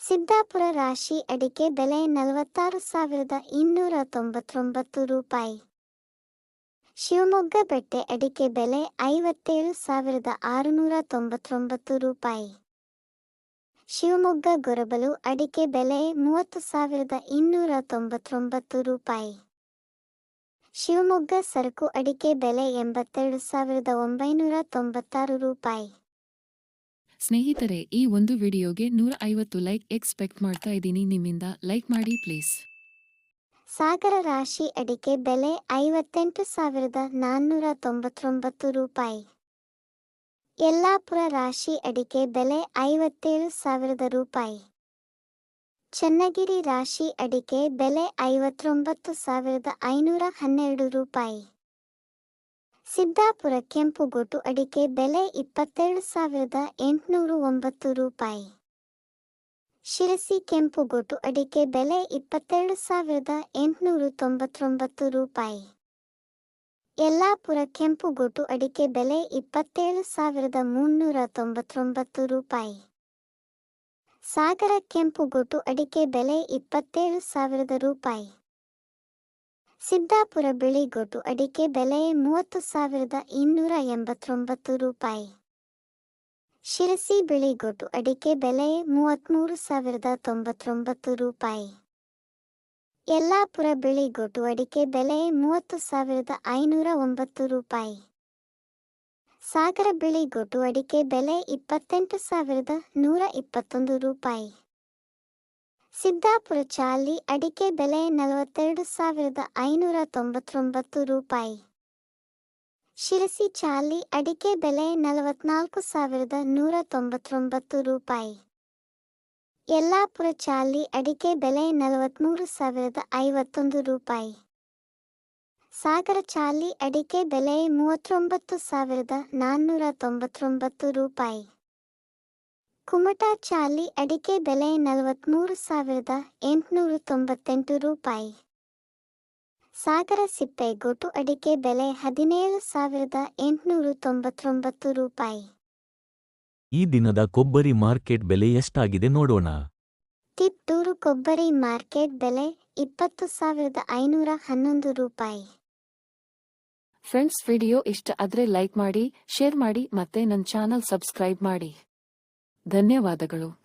ಸಿದ್ದಾಪುರ ರಾಶಿ ಅಡಿಕೆ ಬೆಲೆ ನಲವತ್ತಾರು ಸಾವಿರದ ಇನ್ನೂರ ತೊಂಬತ್ತೊಂಬತ್ತು ರೂಪಾಯಿ. ಶಿವಮೊಗ್ಗ ಬೆಟ್ಟೆ ಅಡಿಕೆ ಬೆಲೆ ಐವತ್ತೇಳು ಸಾವಿರದ ಆರುನೂರ ತೊಂಬತ್ತೊಂಬತ್ತು ರೂಪಾಯಿ. ಶಿವಮೊಗ್ಗ ಗೊರಬಲು ಅಡಿಕೆ ಬೆಲೆ ಮೂವತ್ತು ಸಾವಿರದ ಇನ್ನೂರ ತೊಂಬತ್ತೊಂಬತ್ತು ರೂಪಾಯಿ. ಶಿವಮೊಗ್ಗ ಸರಕು ಅಡಿಕೆ ಬೆಲೆ ಎಂಬತ್ತೆರಡು ಸಾವಿರದ ಒಂಬೈನೂರ ತೊಂಬತ್ತಾರು ರೂಪಾಯಿ. ಸ್ನೇಹಿತರೆ, ಈ ಒಂದು ವಿಡಿಯೋಗೆ ನೂರ ಐವತ್ತು ಲೈಕ್ ಎಕ್ಸ್ಪೆಕ್ಟ್ ಮಾಡ್ತಾ ಇದ್ದೀನಿ. ನಿಮ್ಮಿಂದ ಲೈಕ್ ಮಾಡಿ ಪ್ಲೀಸ್. ಸಾಗರ ರಾಶಿ ಅಡಿಕೆ ಬೆಲೆ ಐವತ್ತೆಂಟು ಸಾವಿರದ ನಾನ್ನೂರ ತೊಂಬತ್ತೊಂಬತ್ತು ರೂಪಾಯಿ. ಯಲ್ಲಾಪುರ ರಾಶಿ ಅಡಿಕೆ ಬೆಲೆ ಐವತ್ತೇಳು ಸಾವಿರದ ರೂಪಾಯಿ. ಚನ್ನಗಿರಿ ರಾಶಿ ಅಡಿಕೆ ಬೆಲೆ ಐವತ್ತೊಂಬತ್ತು ಸಾವಿರದ ಐನೂರ ಹನ್ನೆರಡು ರೂಪಾಯಿ. ಸಿದ್ದಾಪುರ ಕೆಂಪುಗೋಟು ಅಡಿಕೆ ಬೆಲೆ ಇಪ್ಪತ್ತೆರಡು ಸಾವಿರದ ಎಂಟುನೂರು ಒಂಬತ್ತು ರೂಪಾಯಿ. ಶಿರಸಿ ಕೆಂಪುಗೋಟು ಅಡಿಕೆ ಬೆಲೆ ಇಪ್ಪತ್ತೆರಡು ಸಾವಿರದ ಎಂಟುನೂರು ತೊಂಬತ್ತೊಂಬತ್ತು ರೂಪಾಯಿ. ಯಲ್ಲಾಪುರ ಕೆಂಪುಗೋಟು ಅಡಿಕೆ ಬೆಲೆ ಇಪ್ಪತ್ತೇಳು ಸಾವಿರದ ಮುನ್ನೂರ ತೊಂಬತ್ತೊಂಬತ್ತು ರೂಪಾಯಿ. ಸಾಗರ ಕೆಂಪುಗೋಟು ಅಡಿಕೆ ಬೆಲೆ ಇಪ್ಪತ್ತೇಳು ಸಾವಿರದ ರೂಪಾಯಿ. ಸಿದ್ದಾಪುರ ಬಿಳಿಗೋಟು ಅಡಿಕೆ ಬೆಲೆ ಮೂವತ್ತು ಸಾವಿರದ ಇನ್ನೂರ ಎಂಬತ್ತೊಂಬತ್ತು ರೂಪಾಯಿ. ಶಿರಸಿ ಬಿಳಿಗೋಟು ಅಡಿಕೆ ಬೆಲೆ ಮೂವತ್ತ್ಮೂರು ಸಾವಿರದ ತೊಂಬತ್ತೊಂಬತ್ತು ರೂಪಾಯಿ. ಯಲ್ಲಾಪುರ ಬಿಳಿಗೋಟು ಅಡಿಕೆ ಬೆಲೆ ಮೂವತ್ತು ಸಾವಿರದ ಐನೂರ ಒಂಬತ್ತು ರೂಪಾಯಿ. ಸಾಗರ ಬಿಳಿಗೋಟು ಅಡಿಕೆ ಬೆಲೆ ಇಪ್ಪತ್ತೆಂಟು ಸಾವಿರದ ನೂರ ಇಪ್ಪತ್ತೊಂದು ರೂಪಾಯಿ. ಸಿದ್ದಾಪುರ ಚಾಲಿ ಅಡಿಕೆ ಬೆಲೆ ನಲವತ್ತೆರಡು ಸಾವಿರದ ಐನೂರ ತೊಂಬತ್ತೊಂಬತ್ತು ರೂಪಾಯಿ. ಶಿರಸಿ ಚಾಲಿ ಅಡಿಕೆ ಬೆಲೆ ನಲವತ್ನಾಲ್ಕು ಸಾವಿರದ ನೂರ ತೊಂಬತ್ತೊಂಬತ್ತು ರೂಪಾಯಿ. ಯಲ್ಲಾಪುರ ಚಾಲಿ ಅಡಿಕೆ ಬೆಲೆ ನಲವತ್ತ್ಮೂರು ಸಾವಿರದ ಐವತ್ತೊಂದು ರೂಪಾಯಿ. ಸಾಗರ ಚಾಲಿ ಅಡಿಕೆ ಬೆಲೆ ಮೂವತ್ತೊಂಬತ್ತು ಸಾವಿರದ ನಾನ್ನೂರ ತೊಂಬತ್ತೊಂಬತ್ತು ರೂಪಾಯಿ. ಕುಮಟಾ ಚಾಲಿ ಅಡಿಕೆ ಬೆಲೆ ನಲವತ್ತ್ಮೂರು ಸಾವಿರದ ಎಂಟುನೂರ ತೊಂಬತ್ತೆಂಟು ರೂಪಾಯಿ. ಸಾಗರ ಸಿಪ್ಪೆಗೋಟು ಅಡಿಕೆ ಬೆಲೆ ಹದಿನೇಳು ಸಾವಿರದ ಎಂಟುನೂರು ತೊಂಬತ್ತೊಂಬತ್ತು ರೂಪಾಯಿ. ಈ ದಿನದ ಕೊಬ್ಬರಿ ಮಾರ್ಕೆಟ್ ಬೆಲೆ ಎಷ್ಟಾಗಿದೆ ನೋಡೋಣ. ತಿಪ್ಟೂರು ಕೊಬ್ಬರಿ ಮಾರ್ಕೆಟ್ ಬೆಲೆ ಇಪ್ಪತ್ತು ಸಾವಿರದ ಐನೂರ ಹನ್ನೊಂದು ರೂಪಾಯಿ. ಫ್ರೆಂಡ್ಸ್ ವಿಡಿಯೋ ಇಷ್ಟ ಆದ್ರೆ ಲೈಕ್ ಮಾಡಿ ಶೇರ್ ಮಾಡಿ ಮತ್ತೆ ನನ್ನ ಚಾನಲ್ ಸಬ್ಸ್ಕ್ರೈಬ್ ಮಾಡಿ. ಧನ್ಯವಾದಗಳು.